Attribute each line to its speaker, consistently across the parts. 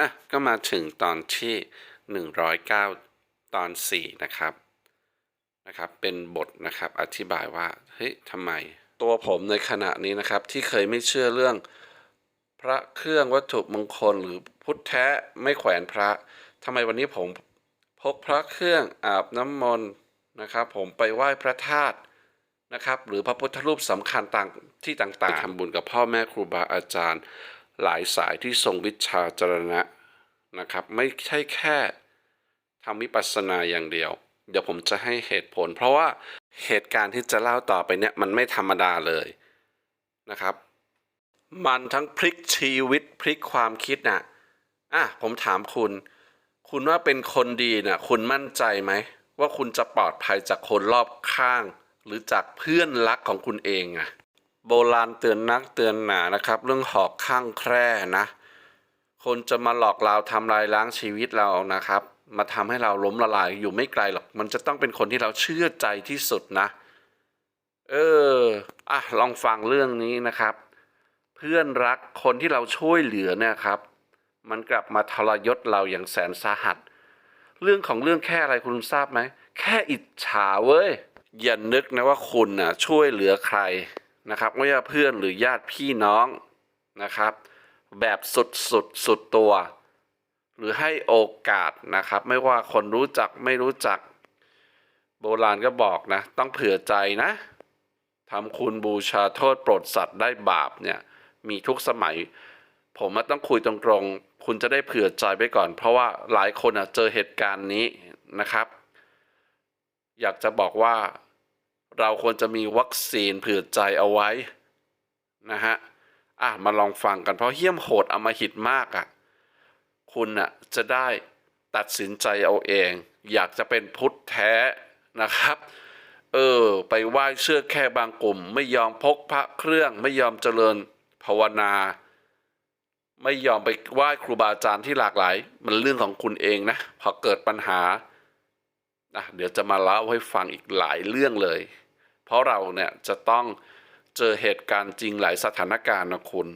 Speaker 1: อะก็มาถึงตอนที่ 109 ตอน 4 นะครับนะครับ เป็นบทนะครับอธิบายว่าเฮ้ยทำไม ตัวผมในขณะนี้นะครับที่เคยไม่เชื่อเรื่อง พระเครื่องวัตถุมงคลหรือพุทธแท้ไม่แขวนพระทำไมวันนี้ผมพกพระเครื่องอาบน้ำมนต์นะครับ ผมไปไหว้พระธาตุนะครับ หรือพระพุทธรูปสำคัญต่างที่ต่างๆไปทำบุญกับพ่อแม่ครูบาอาจารย์ หลายสายที่ทรงวิชาจรณะนะครับ ไม่ใช่แค่ทำวิปัสสนาอย่างเดียว เดี๋ยวผมจะให้เหตุผล เพราะว่าเหตุการณ์ที่จะเล่าต่อไปเนี่ยมันไม่ธรรมดาเลยนะครับ มันทั้งพลิกชีวิตพลิกความคิดน่ะอะผมถามคุณ คุณว่าเป็นคนดีน่ะคุณมั่นใจไหมว่าคุณจะปลอดภัยจากคนรอบข้าง หรือจากเพื่อนรักของคุณเองอะ โบราณเตือนนักเตือนหนานะครับ เรื่องหอกข้างแคร่นะ คนจะมาหลอกเราทำลายล้างชีวิตเรานะครับ มาทำให้เราล้มละลายอยู่ไม่ไกลหรอก มันจะต้องเป็นคนที่เราเชื่อใจที่สุดนะ เอออะลองฟังเรื่องนี้นะครับ เพื่อนรักคนที่เราช่วยเหลือเนี่ยครับ มันกลับมาทรยศเราอย่างแสนสาหัส เรื่องของเรื่องแค่อะไรคุณทราบไหมแค่อิจฉาเว้ยอย่านึกนะว่าคุณน่ะช่วยเหลือใคร นะครับไม่ว่าเพื่อนหรือญาติพี่น้องนะครับ แบบสุดสุดสุดตัว หรือให้โอกาสนะครับ ไม่ว่าคนรู้จักไม่รู้จัก โบราณก็บอกนะ ต้องเผื่อใจนะทำคุณบูชาโทษโปรดสัตว์ได้บาปเนี่ยมีทุกสมัย ผมมาต้องคุยตรงๆ คุณจะได้เผื่อใจไว้ก่อน เพราะว่าหลายคนอะเจอเหตุการณ์นี้นะครับ อยากจะบอกว่า เราควรจะมีวัคซีนเผื่อใจเอาไว้นะฮะอะมาลองฟังกันเพราะเหี้ยมโหดอมหิตมากอะคุณอะจะได้ตัดสินใจเอาเอง อยากจะเป็นพุทธแท้นะครับ เออ ไปไหว้เชื่อแค่บางกลุ่ม ไม่ยอมพกพระเครื่องไม่ยอมเจริญภาวนา ไม่ยอมไปไหว้ครูบาอาจารย์ที่หลากหลาย มันเรื่องของคุณเองนะพอเกิดปัญหาอะเดี๋ยวจะมาเล่าให้ฟังอีกหลายเรื่องเลย เพราะเราเนี่ยจะต้องเจอเหตุการณ์จริงหลายสถานการณ์นะคุณ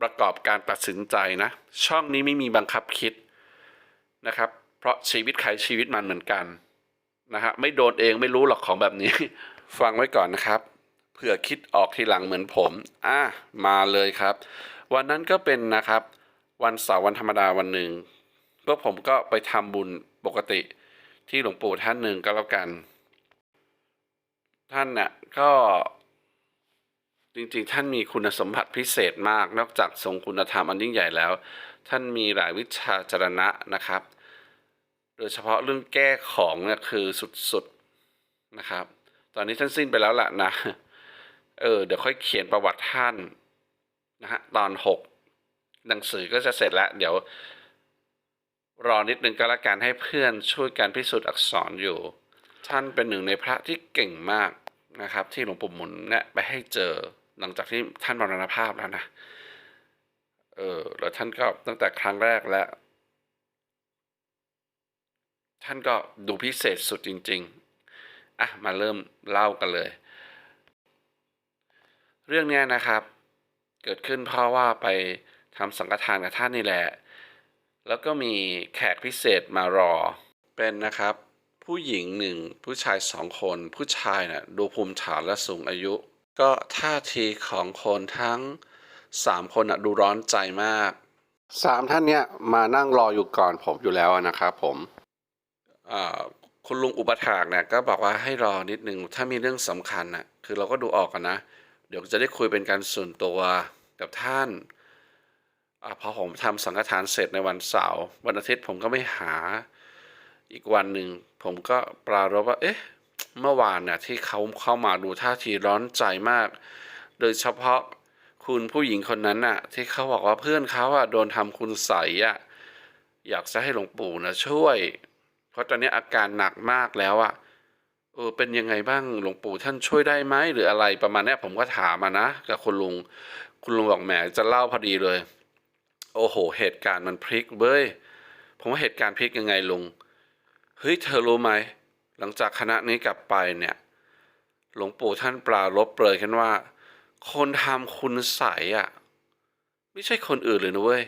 Speaker 1: ประกอบการตัดสินใจนะ ช่องนี้ไม่มีบังคับคิดนะครับ เพราะชีวิตใครชีวิตมันเหมือนกันนะฮะไม่โดนเองไม่รู้หรอกของแบบนี้ ฟังไว้ก่อนนะครับเผื่อคิดออกทีหลังเหมือนผมอะมาเลยครับ วันนั้นก็เป็นนะครับ วันเสาร์วันธรรมดาวันหนึ่งพวกผมก็ไปทำบุญปกติที่หลวงปู่ท่านหนึ่งก็แล้วกัน ท่านน่ะก็จริงๆ ท่านมีคุณสมบัติพิเศษมาก นอกจากทรงคุณธรรมอันยิ่งใหญ่แล้ว ท่านมีหลายวิชาจรณะนะครับ โดยเฉพาะเรื่องแก้ของเนี่ยคือสุดๆนะครับ ตอนนี้ท่านสิ้นไปแล้วล่ะนะ เออเดี๋ยวค่อยเขียนประวัติท่านนะฮะตอนหกหนังสือก็จะเสร็จแล้ว เดี๋ยว รอนิดนึงก็แล้วกันให้เพื่อนช่วยการพิสูจน์อักษรอยู่ ท่านเป็นหนึ่งในพระที่เก่งมากนะครับ ที่หลวงปู่หมุนเนี่ยไปให้เจอหลังจากที่ท่านมรณภาพแล้วนะเออแล้วท่านก็ตั้งแต่ครั้งแรกแล้ว ท่านก็ดูพิเศษสุดจริง ๆ อะ มาเริ่มเล่ากันเลย เรื่องเนี้ยนะครับ เกิดขึ้นเพราะว่าไปทำสังฆทานกับท่านนี่แหละ แล้วก็มีแขกพิเศษมารอ เป็นนะครับ ผู้หญิงหนึ่งผู้ชายสองคน ผู้ชายน่ะดูภูมิฐานและสูงอายุ ก็ท่าทีของคนทั้งสามคนน่ะดูร้อนใจมากสามท่านเนี้ยมานั่งรออยู่ก่อนผมอยู่แล้วนะครับผมอ่าคุณลุงอุปถากเนี่ยก็บอกว่าให้รอนิดนึงถ้ามีเรื่องสำคัญน่ะคือเราก็ดูออกกันนะ เดี๋ยวจะได้คุยเป็นการส่วนตัวกับท่านอาพอผมทำสังฆทานเสร็จในวันเสาร์วันอาทิตย์ผมก็ไม่หาอีกวันหนึ่ง ผมก็ปรารภว่า เอ๊ะ เมื่อวานน่ะที่เขาเข้ามาดูท่าทีร้อนใจมาก โดยเฉพาะคุณผู้หญิงคนนั้นน่ะ ที่เขาบอกว่าเพื่อนเขาอะโดนทำคุณใสอะอยากจะให้หลวงปู่นะช่วย เพราะตอนนี้อาการหนักมากแล้วอะเออเป็นยังไงบ้างหลวงปู่ท่านช่วยได้ไหมหรืออะไรประมาณนี้ผมก็ถามมานะกับคุณลุง คุณลุงบอกแหมจะเล่าพอดีเลย โอ้โห เหตุการณ์มันพลิกเบ้ยผมว่าเหตุการณ์พลิกยังไงลุง เฮ้ยเธอรู้ไหม หลังจากคณะนี้กลับไปเนี่ย หลวงปู่ท่านปลารบเปรยกันว่า คนทำคุณใสยอะ ไม่ใช่คนอื่นเลยนะเว้ย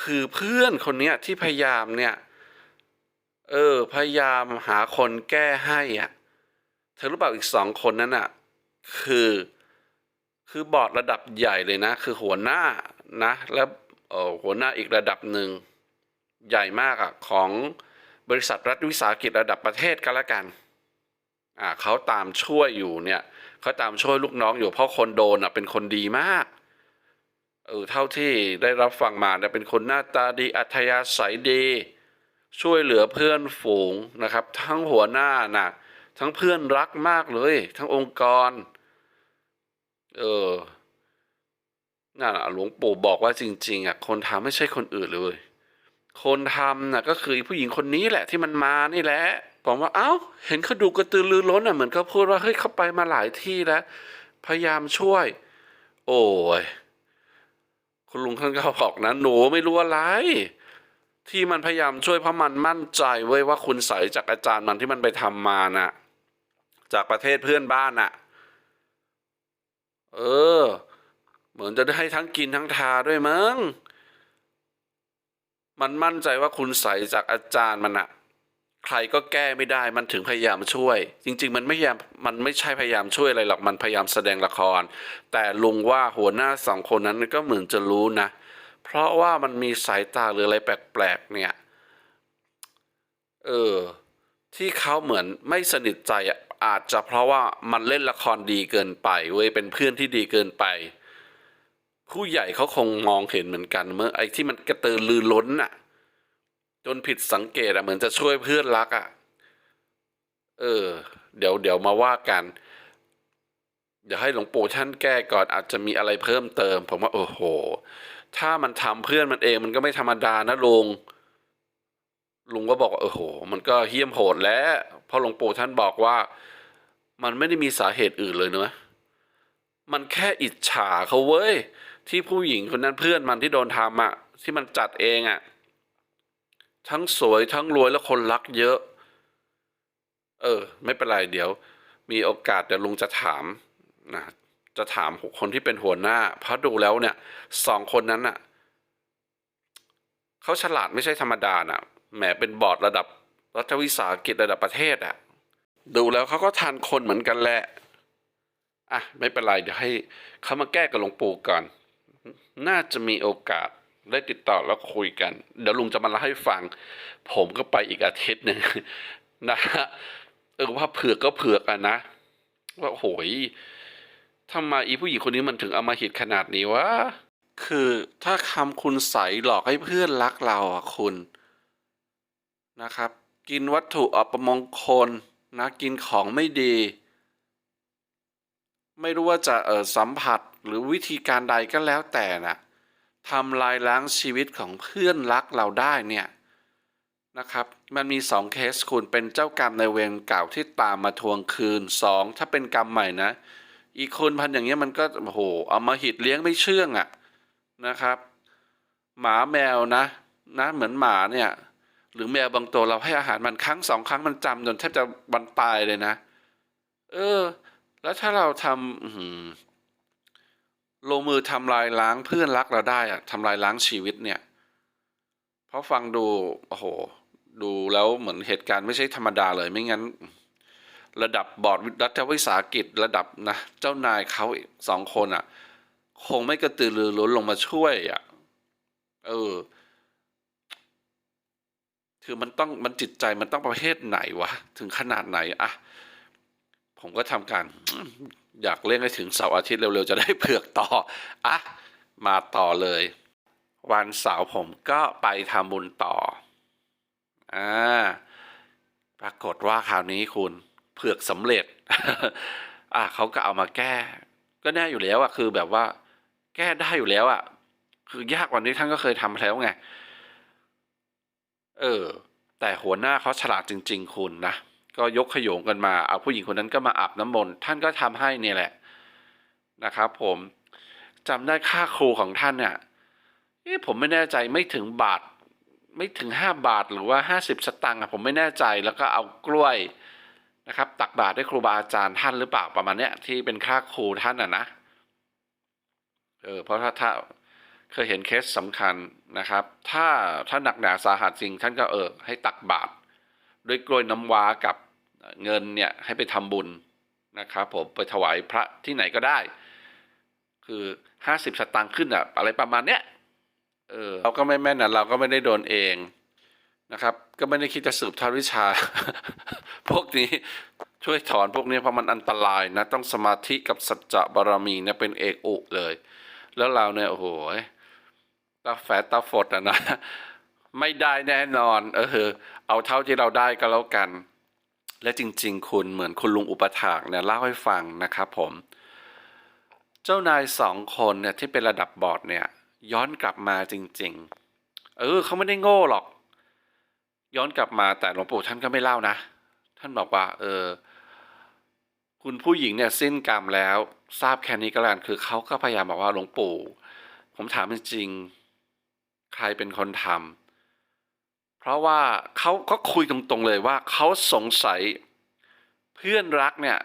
Speaker 1: คือเพื่อนคนเนี้ยที่พยายามเนี่ย เออ พยายามหาคนแก้ให้อะ เธอรู้เปล่าอีกสองคนนั้นอะ คือ คือบอร์ดระดับใหญ่เลยนะ คือหัวหน้านะ แล้วเออหัวหน้าอีกระดับหนึ่งใหญ่มากอะของ บริษัทรัฐวิสาหกิจระดับประเทศก็แล้วกันอ่าเขาตามช่วยอยู่เนี่ยเขาตามช่วยลูกน้องอยู่เพราะคนโดนอะเป็นคนดีมากเออเท่าที่ได้รับฟังมาเนี่ยเป็นคนหน้าตาดีอัธยาศัยดี ช่วยเหลือเพื่อนฝูงนะครับ ทั้งหัวหน้านะทั้งเพื่อนรักมากเลย ทั้งองค์กร เออนั่นน่ะหลวงปู่บอกว่าจริง ๆอะคนทำไม่ใช่คนอื่นเลย คนทำน่ะก็คือผู้หญิงคนนี้แหละที่มันมานี่แหละผมว่าเอ้า เห็นเขาดูกระตือรือร้นอะเหมือนเขาพูดว่าเฮ้ยเขาไปมาหลายที่แล้ว พยายามช่วย โอ้ยคุณลุงท่านก็บอกนะหนูไม่รู้อะไร ที่มันพยายามช่วยเพราะมันมั่นใจเว้ยว่าคุณใสจากอาจารย์มันที่มันไปทำมาน่ะ จากประเทศเพื่อนบ้านน่ะ เออ เหมือนจะได้ให้ทั้งกินทั้งทาด้วยมั้ง มันมั่นใจว่าคุณใสจากอาจารย์มันอะใครก็แก้ไม่ได้มันถึงพยายามช่วย จริง ๆ มันไม่พยายามมันไม่ใช่พยายามช่วยอะไรหรอกมันพยายามแสดงละคร แต่ลุงว่าหัวหน้าสองคนนั้นก็เหมือนจะรู้นะ เพราะว่ามันมีสายตาหรืออะไรแปลกๆเนี่ยเออที่เขาเหมือนไม่สนิทใจอะอาจจะเพราะว่ามันเล่นละครดีเกินไปเว้ยเป็นเพื่อนที่ดีเกินไป ผู้ใหญ่เขาคงมองเห็นเหมือนกัน เมื่อไอ้ที่มันกระตือรือร้นน่ะจนผิดสังเกตอะเหมือนจะช่วยเพื่อนรักอะเออ เดี๋ยวเดี๋ยวมาว่ากัน เดี๋ยวให้หลวงปู่ท่านแก้ก่อนอาจจะมีอะไรเพิ่มเติม ผมว่าโอ้โห ถ้ามันทำเพื่อนมันเองมันก็ไม่ธรรมดานะลุงลุงก็บอกว่าโอ้โห มันก็เหี้ยมโหดแล้วเพราะหลวงปู่ท่านบอกว่า มันไม่ได้มีสาเหตุอื่นเลยเนอะมันแค่อิจฉาเขาเว้ย ที่ผู้หญิงคนนั้นเพื่อนมันที่โดนทำอะที่มันจัดเองอะทั้งสวยทั้งรวยแล้วคนรักเยอะ เออ ไม่เป็นไรเดี๋ยว มีโอกาสเดี๋ยวลุงจะถามนะจะถามคนที่เป็นหัวหน้า เพราะดูแล้วเนี่ยสองคนนั้นน่ะเขาฉลาดไม่ใช่ธรรมดาน่ะแหมเป็นบอร์ดระดับรัฐวิสาหกิจระดับประเทศอะ ดูแล้วเขาก็ทันคนเหมือนกันแหละอะไม่เป็นไรเดี๋ยวให้เขามาแก้กับหลวงปู่ก่อน น่าจะมีโอกาสได้ติดต่อแล้วคุยกัน เดี๋ยวลุงจะมาเล่าให้ฟัง ผมก็ไปอีกอาทิตย์หนึ่งนะฮะเออว่าเผือกก็เผือกอะนะ ว่าโหยทำไมอีผู้หญิงคนนี้มันถึงเอามาหิดขนาดนี้วะคือถ้าคำคุณใสหลอกให้เพื่อนรักเราอะคุณนะครับ กินวัตถุอัปมงคลนะกินของไม่ดี ไม่รู้ว่าจะเออสัมผัส หรือวิธีการใดก็แล้วแต่น่ะทำลายล้างชีวิตของเพื่อนรักเราได้เนี่ยนะครับมันมีสองเคสคุณเป็นเจ้ากรรมในเวรเก่าที่ตามมาทวงคืนสองถ้าเป็นกรรมใหม่นะ อีกคนพันอย่างเงี้ยมันก็โอ้โหเอามาหิดเลี้ยงไม่เชื่องอะ่ะนะครับ หมาแมวนะนะเหมือนหมาเนี่ยหรือแมวบางตัวเราให้อาหารมันครั้งสองครั้งมันจำจนแทบจะบันตายเลยนะ เออ แล้วถ้าเราทำ มือทำลายล้างเพื่อนรักเราได้อะทำลายล้างชีวิตเนี่ย เพราะฟังดูโอ้โห ดูแล้วเหมือนเหตุการณ์ไม่ใช่ธรรมดาเลยไม่งั้น ระดับบอร์ดรัฐวิสาหกิจระดับนะเจ้านายเขาสองคนอะ คงไม่กระตือรือร้นลงมาช่วยอะเออ คือมันต้องมันจิตใจมันต้องประเภทไหนวะ ถึงขนาดไหนอะผมก็ทำการ อยากเล่นให้ถึงเสาร์อาทิตย์เร็วๆ จะได้เผือกต่ออะมาต่อเลย วันเสาร์ผมก็ไปทำบุญต่อ อ่า ปรากฏว่าคราวนี้คุณเผือกสำเร็จ อะเขาก็เอามาแก้ ก็แน่อยู่แล้วอะคือแบบว่า แก้ได้อยู่แล้วอะคือยากกว่านี้ท่านก็เคยทำแล้วไง เออ แต่หัวหน้าเขาฉลาดจริง ๆ คุณนะ ก็ยกขโยงกันมาเอาผู้หญิงคนนั้นก็มาอาบน้ำมนต์ท่านก็ทำให้เนี่ยแหละนะครับ ผมจำได้ค่าครูของท่านเนี่ยเอ๊ะผมไม่แน่ใจไม่ถึงบาท ไม่ถึงห้าบาทหรือว่าห้าสิบสตังค์อะผมไม่แน่ใจแล้วก็เอากล้วยนะครับ ตักบาตรให้ครูบาอาจารย์ท่านหรือเปล่าประมาณเนี้ยที่เป็นค่าครูท่านอะนะเออเพราะถ้าถ้าเคยเห็นเคสสำคัญนะครับ ถ้าถ้าหนักหนาสาหัสจริงท่านก็เออให้ตักบาตรด้วยกล้วยน้ำว้ากับ เงินเนี่ยให้ไปทำบุญนะครับผมไปถวายพระที่ไหนก็ได้ คือห้าสิบสตางค์ขึ้นอะอะไรประมาณเนี้ยเออเราก็ไม่แม่นนะเราก็ไม่ได้โดนเองนะครับ ก็ไม่ได้คิดจะสืบทอดวิชา พวกนี้ช่วยถอนพวกนี้เพราะมันอันตรายนะ ต้องสมาธิกับสัจจะบารมีเนี่ยเป็นเอกอุเลย แล้วเราเนี่ยโอ้โหตาแฝดตาฝดอะนะ ไม่ได้แน่นอน เออ เอาเท่าที่เราได้ก็แล้วกัน และจริง ๆ คุณเหมือนคุณลุงอุปถากเนี่ยเล่าให้ฟังนะครับผม เจ้านายสองคนเนี่ยที่เป็นระดับบอร์ดเนี่ยย้อนกลับมาจริง ๆ เออเขาไม่ได้โง่หรอก ย้อนกลับมาแต่หลวงปู่ท่านก็ไม่เล่านะ ท่านบอกว่า เออ คุณผู้หญิงเนี่ยสิ้นกรรมแล้ว ทราบแค่นี้ก็แล้วกันคือเขาก็พยายามบอกว่าหลวงปู่ ผมถามจริงๆใครเป็นคนทำ เพราะว่าเขาก็คุยตรงๆเลยว่าเขาสงสัยเพื่อนรักเนี่ย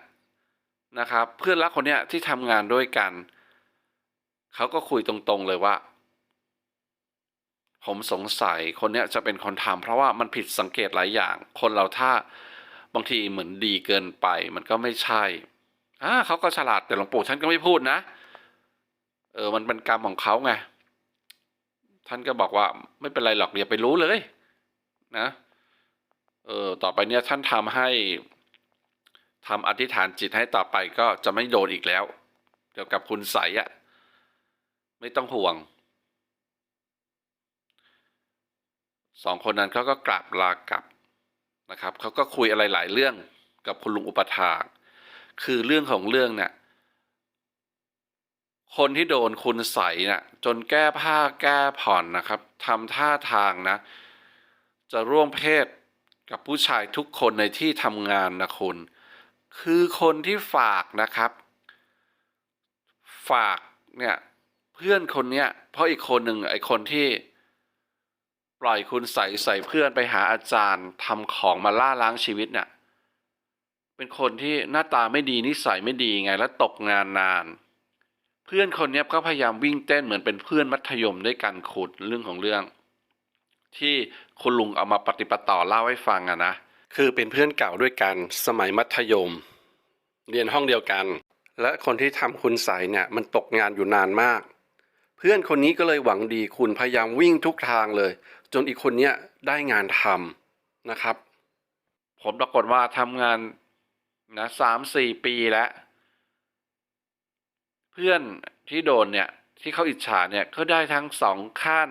Speaker 1: นะครับ เพื่อนรักคนเนี้ยที่ทำงานด้วยกันเขาก็คุยตรงๆเลยว่า ผมสงสัยคนเนี้ยจะเป็นคนทำเพราะว่ามันผิดสังเกตหลายอย่าง คนเราถ้าบางทีเหมือนดีเกินไป มันก็ไม่ใช่อ่าเขาก็ฉลาดแต่หลวงปู่ท่านก็ไม่พูดนะ เออมันเป็นกรรมของเขาไงท่านก็บอกว่าไม่เป็นไรหรอกอย่าไปรู้เลย นะเออต่อไปเนี่ยท่านทำให้ทำอธิษฐานจิตให้ต่อไปก็จะไม่โดนอีกแล้วเกี่ยวกับคุณใสอะไม่ต้องห่วงสองคนนั้นเขาก็กราบลากลับนะครับเขาก็คุยอะไรหลายเรื่องกับคุณลุงอุปถาคือเรื่องของเรื่องเนี่ยคนที่โดนคุณใสเนี่ยจนแก้ผ้าแก้ผ่อนนะครับทำท่าทางนะ จะร่วมเพศกับผู้ชายทุกคนในที่ทำงานนะคุณ คือคนที่ฝากนะครับ ฝากเนี่ยเพื่อนคนเนี้ยเพราะอีกคนหนึ่งไอ้คนที่ ปล่อยคุณใส่ใส่เพื่อนไปหาอาจารย์ทำของมาล่าล้างชีวิตเนี่ยเป็นคนที่หน้าตาไม่ดีนิสัยไม่ดีไงแล้วตกงานนาน เพื่อนคนเนี้ยก็พยายามวิ่งเต้นเหมือนเป็นเพื่อนมัธยมด้วยกันขุดเรื่องของเรื่องที่ คุณลุงเอามาปฏิปต่อเล่าให้ฟังอะนะ คือเป็นเพื่อนเก่าด้วยกันสมัยมัธยม เรียนห้องเดียวกัน และคนที่ทำคุณใสเนี่ยมันตกงานอยู่นานมาก เพื่อนคนนี้ก็เลยหวังดีคุณพยายามวิ่งทุกทางเลย จนอีกคนเนี้ยได้งานทำนะครับผมปรากฏว่าทำงานนะสามสี่ปีแล้ว เพื่อนที่โดนเนี่ยที่เขาอิจฉาเนี่ยก็ได้ทั้งสองขั้น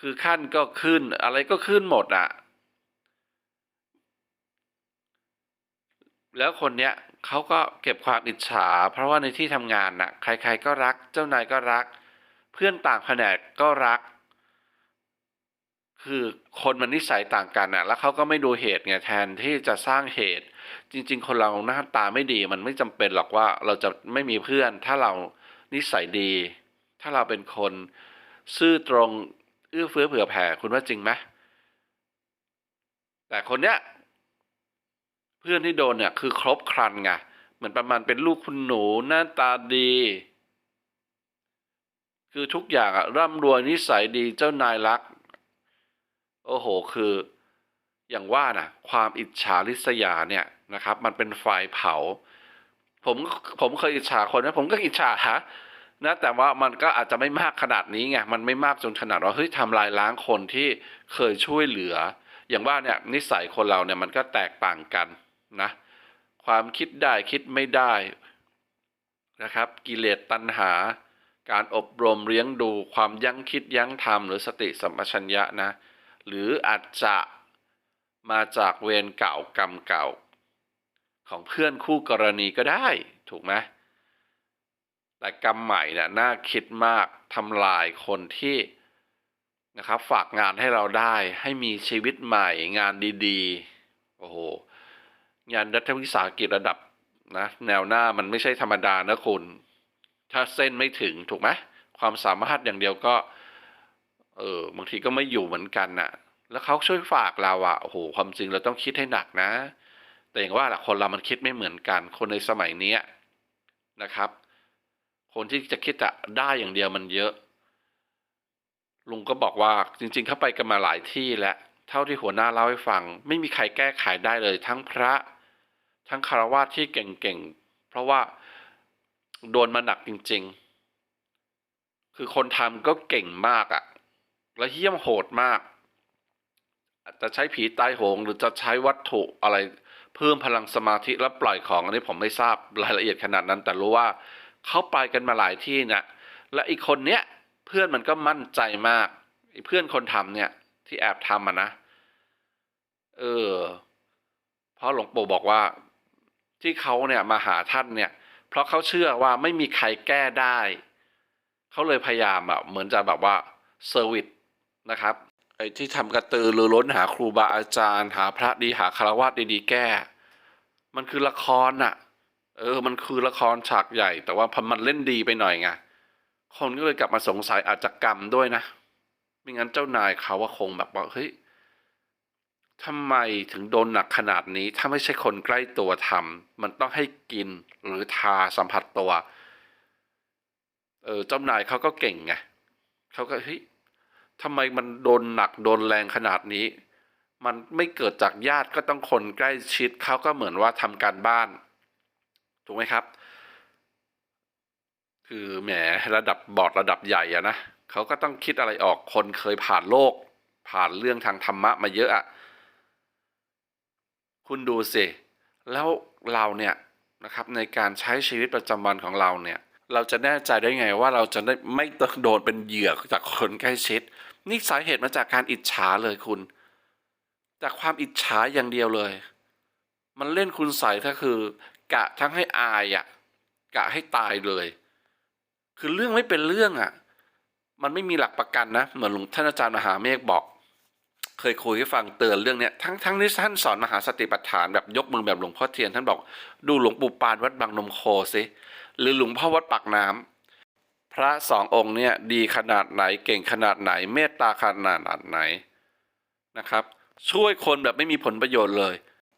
Speaker 1: คือขั้นก็ขึ้นอะไรก็ขึ้นหมดอะ่ะ แล้วคนเนี้ยเขาก็เก็บความอิจฉา เพราะว่าในที่ทำงานน่ะ ใคร ๆ ก็รัก เจ้านายก็รัก เพื่อนต่างแผนกก็รัก คือคนมันนิสัยต่างกันน่ะ แล้วเขาก็ไม่ดูเหตุไงแทนที่จะสร้างเหตุ จริง ๆ คนเราหน้าตาไม่ดี มันไม่จำเป็นหรอกว่าเราจะไม่มีเพื่อน ถ้าเรานิสัยดี ถ้าเราเป็นคนซื่อตรง เอื้อเฟื้อเผื่อแผ่คุณว่าจริงไหมแต่คนเนี้ยเพื่อนที่โดนเนี่ยคือครบครันไงเหมือนประมาณเป็นลูกคุณหนูหน้าตาดี คือทุกอย่างอะร่ำรวยนิสัยดีเจ้านายรัก โอ้โห คืออย่างว่านะความอิจฉาริษยาเนี่ยนะครับ มันเป็นไฟเผา ผมผมเคยอิจฉาคนนะผมก็อิจฉาฮะ นะแต่ว่ามันก็อาจจะไม่มากขนาดนี้ไงมันไม่มากจนขนาดว่าเฮ้ยทำลายล้างคนที่เคยช่วยเหลือ อย่างว่าเนี่ยนิสัยคนเราเนี่ยมันก็แตกต่างกันนะความคิดได้คิดไม่ได้นะครับ กิเลสตัณหา การอบรมเลี้ยงดูความยั้งคิดยั้งทำหรือสติสัมปชัญญะนะหรืออาจจะมาจากเวรเก่ากรรมเก่า ของเพื่อนคู่กรณีก็ได้ถูกไหม แต่กรรมใหม่เนี่ยน่าคิดมากทำลายคนที่นะครับฝากงานให้เราได้ให้มีชีวิตใหม่งานดีๆโอ้โหงานรัฐวิสาหกิจระดับนะแนวหน้ามันไม่ใช่ธรรมดานะคุณ ถ้าเส้นไม่ถึงถูกไหมความสามารถอย่างเดียวก็ เออบางทีก็ไม่อยู่เหมือนกันน่ะ แล้วเขาช่วยฝากเราอะโอ้โหความจริงเราต้องคิดให้หนักนะ แต่อย่างว่าแหละคนเรามันคิดไม่เหมือนกัน คนในสมัยเนี้ยนะครับ คนที่จะคิดจะได้อย่างเดียวมันเยอะ ลุงก็บอกว่าจริง ๆ เขาไปกันมาหลายที่แล้วเท่าที่หัวหน้าเล่าให้ฟัง ไม่มีใครแก้ไขได้เลย ทั้งพระ ทั้งคารวะที่เก่งๆ เพราะว่าโดนมาหนักจริง ๆ คือคนทำก็เก่งมากอะ่ะ และเหี้ยมโหดมาก จะใช้ผีตายโหง หรือจะใช้วัตถุอะไร เพิ่มพลังสมาธิแล้วปล่อยของอันนี้ผมไม่ทราบรายละเอียดขนาดนั้น แต่รู้ว่า เขาไปกันมาหลายที่นะและอีกคนเนี้ยเพื่อนมันก็มั่นใจมากไอ้เพื่อนคนทำเนี่ย ที่แอบทำอะนะเออเพราะหลวงปู่บอกว่าที่เขาเนี่ยมาหาท่านเนี่ย เพราะเขาเชื่อว่าไม่มีใครแก้ได้ เขาเลยพยายามอะเหมือนจะแบบว่าเซอร์วิสนะครับไอ้ที่ทำกระตือรือร้นหาครูบาอาจารย์ หาพระดีหาคารวะดีๆแก้ มันคือละครน่ะ เออ มันคือละครฉากใหญ่ แต่ว่าพอมันเล่นดีไปหน่อยไงคนก็เลยกลับมาสงสัยอาจจะกรรมด้วยนะไม่งั้นเจ้านายเขาว่าคงแบบว่าเฮ้ยทำไมถึงโดนหนักขนาดนี้ ถ้าไม่ใช่คนใกล้ตัวทำมันต้องให้กินหรือทาสัมผัสตัว เออเจ้านายเขาก็เก่งไงเขาก็เฮ้ยทำไมมันโดนหนักโดนแรงขนาดนี้ มันไม่เกิดจากญาติก็ต้องคนใกล้ชิดเขาก็เหมือนว่าทำการบ้าน ถูกไหมครับ คือแหมระดับบอร์ดระดับใหญ่อะนะเขาก็ต้องคิดอะไรออกคนเคยผ่านโลก ผ่านเรื่องทางธรรมะมาเยอะอะคุณดูสิ แล้วเราเนี่ยนะครับในการใช้ชีวิตประจำวันของเราเนี่ยเราจะแน่ใจได้ไงว่าเราจะได้ไม่ต้องโดนเป็นเหยื่อจากคนใกล้ชิด นี่สาเหตุมาจากการอิจฉาเลยคุณ จากความอิจฉาอย่างเดียวเลย มันเล่นคุณใส่ก็คือ กะทั้งให้อายอะกะให้ตายเลย คือเรื่องไม่เป็นเรื่องอะ่ะ มันไม่มีหลักประกันนะ เหมือนหลวงท่านอาจารย์มหาเมฆบอก เคยคุยให้ฟังเตือนเรื่องเนี้ยทั้งทั้งที่ท่านสอนมหาสติปัฏฐานแบบยกมือแบบหลวงพ่อเทียนท่านบอก ดูหลวงปู่ปานวัดบางนมโคสิหรือหลวงพ่อวัดปากน้ำพระสององค์เนี่ยดีขนาดไหนเก่งขนาดไหน เมตตาขนาดไหนนะครับ ช่วยคนแบบไม่มีผลประโยชน์เลย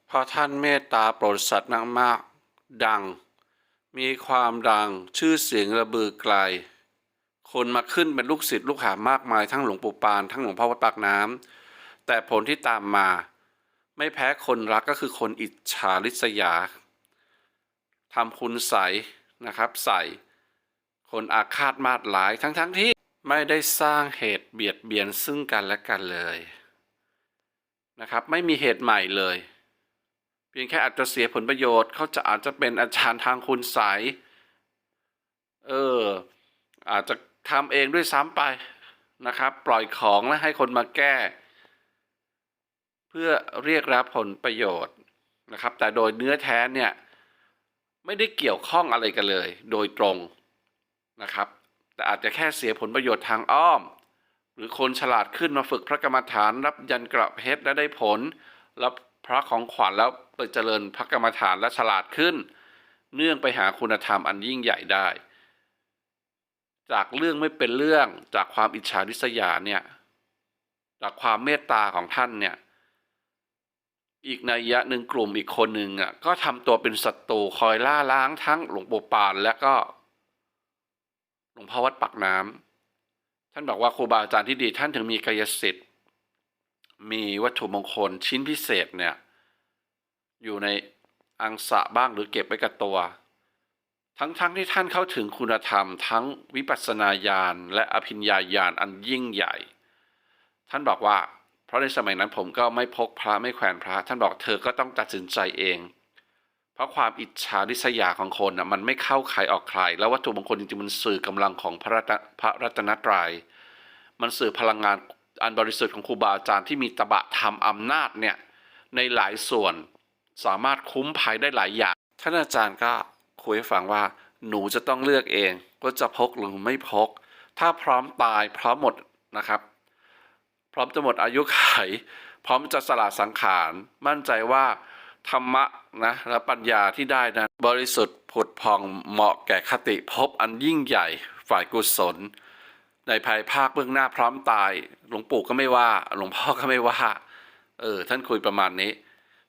Speaker 1: เพราะท่านเมตตาโปรดสัตว์นักมาก ดัง มีความดังชื่อเสียงระบือไกล คนมาขึ้นเป็นลูกศิษย์ลูกหามากมายทั้งหลวงปู่ปาน ทั้งหลวงพ่อวัดปากน้ำแต่ผลที่ตามมา ไม่แพ้คนรักก็คือคนอิจฉาริษยาทำคุณใสนะครับใส่คนอาฆาตมาดหลายทั้งๆทที่ไม่ได้สร้างเหตุเบียดเบียนซึ่งกันและกันเลยนะครับ ไม่มีเหตุใหม่เลย เพียงแค่อาจจะเสียผลประโยชน์เขาจะอาจจะเป็นอาจารย์ทางคุณใสยเอออาจจะทำเองด้วยซ้ำไปนะครับ ปล่อยของและให้คนมาแก้ เพื่อเรียกรับผลประโยชน์นะครับ แต่โดยเนื้อแท้เนี่ยไม่ได้เกี่ยวข้องอะไรกันเลย โดยตรงนะครับ แต่อาจจะแค่เสียผลประโยชน์ทางอ้อม หรือคนฉลาดขึ้นมาฝึกพระกรรมฐานรับยันกระเพชรและได้ผลรับ ระของขวัญแล้วไปเจริญพระกรรมฐานและฉลาดขึ้น เนื่องไปหาคุณธรรมอันยิ่งใหญ่ได้ จากเรื่องไม่เป็นเรื่องจากความอิจฉาริษยาเนี่ยจากความเมตตาของท่านเนี่ย อีกนัยยะหนึ่งกลุ่มอีกคนหนึ่งอะก็ทำตัวเป็นศัตรูคอยล่าล้างทั้งหลวงปู่ปานและก็หลวงพ่อวัดปักน้ำท่านบอกว่าครูบาอาจารย์ที่ดีท่านถึงมีกายสิทธิ์ มีวัตถุมงคลชิ้นพิเศษเนี่ย อยู่ในอังสะบ้างหรือเก็บไว้กับตัว ทั้งๆทที่ท่านเข้าถึงคุณธรรม ทั้งวิปัสสนาญาณและอภิญญาญาณอันยิ่งใหญ่ ท่านบอกว่า เพราะในสมัยนั้นผมก็ไม่พกพระไม่แขวนพระ ท่านบอกเธอก็ต้องตัดสินใจเอง เพราะความอิจฉาริษยาของคนอะมันไม่เข้าใครออกใคร แล้ววัตถุมงคลจริงๆมันสื่อกำลังของพระรัตนพระรัตนตรยัยมันสื่อพลังงาน อันบริสุทธิ์ของครูบาอาจารย์ที่มีตบะธรรมอำนาจเนี่ยในหลายส่วนสามารถคุ้มภัยได้หลายอย่าง ท่านอาจารย์ก็คุยให้ฟังว่าหนูจะต้องเลือกเองว่าจะพกหรือไม่พก ถ้าพร้อมตายพร้อมหมดนะครับ พร้อมจะหมดอายุขัยพร้อมจะสละสังขารมั่นใจว่าธรรมะนะและปัญญาที่ได้นั้นบริสุทธิ์ผุดพองเหมาะแก่คติภพอันยิ่งใหญ่ฝ่ายกุศล ในภายภาคเบื้องหน้าพร้อมตาย หลวงปู่ก็ไม่ว่า หลวงพ่อก็ไม่ว่า เออ ท่านคุยประมาณนี้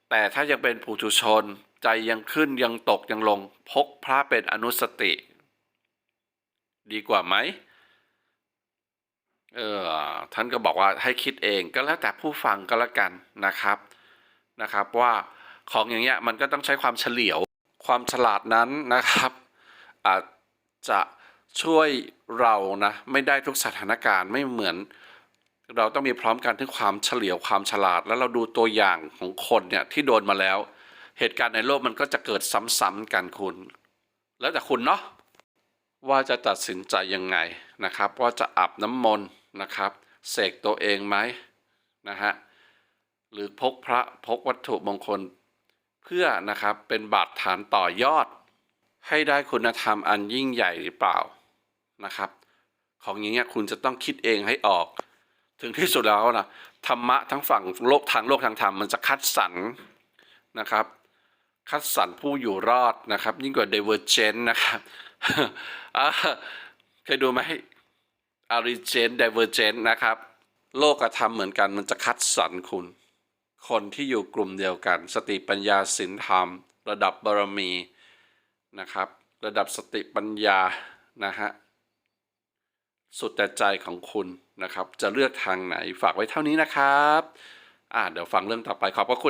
Speaker 1: แต่ถ้ายังเป็นผู้ทุชน ใจยังขึ้นยังตกยังลง พกพระเป็นอนุสติ ดีกว่าไหม เออ ท่านก็บอกว่าให้คิดเองก็แล้วแต่ผู้ฟังก็แล้วกันนะครับ นะครับว่าของอย่างเงี้ยมันก็ต้องใช้ความเฉลียว ความฉลาดนั้นนะครับ อาจจะ ช่วยเรานะไม่ได้ทุกสถานการณ์ไม่เหมือน เราต้องมีพร้อมกันทั้งความเฉลียวความฉลาด แล้วเราดูตัวอย่างของคนเนี่ยที่โดนมาแล้ว เหตุการณ์ในโลกมันก็จะเกิดซ้ำๆกันคุณ แล้วแต่คุณเนาะว่าจะตัดสินใจยังไงนะครับ ว่าจะอาบน้ำมนต์นะครับเสกตัวเองไหมนะฮะหรือพกพระพกวัตถุมงคลเพื่อนะครับเป็นบาดฐานต่อยอด ให้ได้คุณธรรมอันยิ่งใหญ่หรือเปล่า นะครับ ของอย่างเงี้ยคุณจะต้องคิดเองให้ออก ถึงที่สุดแล้วนะธรรมะทั้งฝั่งโลกทางโลกทางธรรมมันจะคัดสรรนะครับ คัดสรรผู้อยู่รอดนะครับ ยิ่งกว่า Divergent นะครับเคยดูไหม Origin Divergent นะครับ โลกธรรมเหมือนกันมันจะคัดสรรคุณ คนที่อยู่กลุ่มเดียวกัน สติปัญญาศีลธรรม ระดับบารมีนะครับ ระดับสติปัญญานะฮะ สุดแต่ใจของคุณนะครับ จะเลือกทางไหนฝากไว้เท่านี้นะครับ อ่าเดี๋ยวฟังเรื่องต่อไปขอบพระคุณนะ